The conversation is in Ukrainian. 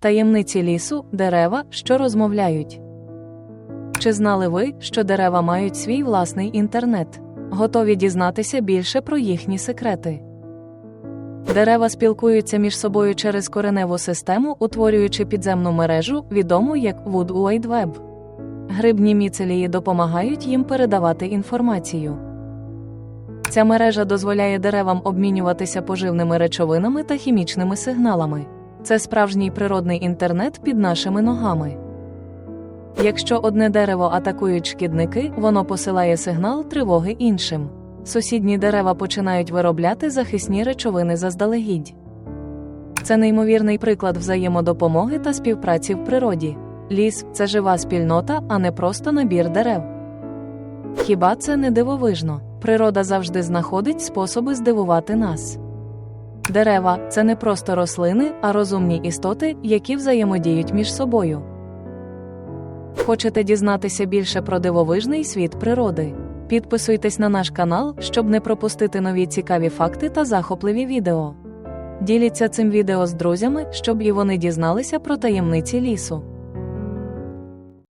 Таємниці лісу, дерева, що розмовляють. Чи знали ви, що дерева мають свій власний інтернет? Готові дізнатися більше про їхні секрети? Дерева спілкуються між собою через кореневу систему, утворюючи підземну мережу, відому як Wood Wide Web. Грибні міцелії допомагають їм передавати інформацію. Ця мережа дозволяє деревам обмінюватися поживними речовинами та хімічними сигналами. Це справжній природний інтернет під нашими ногами. Якщо одне дерево атакують шкідники, воно посилає сигнал тривоги іншим. Сусідні дерева починають виробляти захисні речовини заздалегідь. Це неймовірний приклад взаємодопомоги та співпраці в природі. Ліс це жива спільнота, а не просто набір дерев. Хіба це не дивовижно? Природа завжди знаходить способи здивувати нас. Дерева це не просто рослини, а розумні істоти, які взаємодіють між собою. Хочете дізнатися більше про дивовижний світ природи? Підписуйтесь на наш канал, щоб не пропустити нові цікаві факти та захопливі відео. Діліться цим відео з друзями, щоб і вони дізналися про таємниці лісу.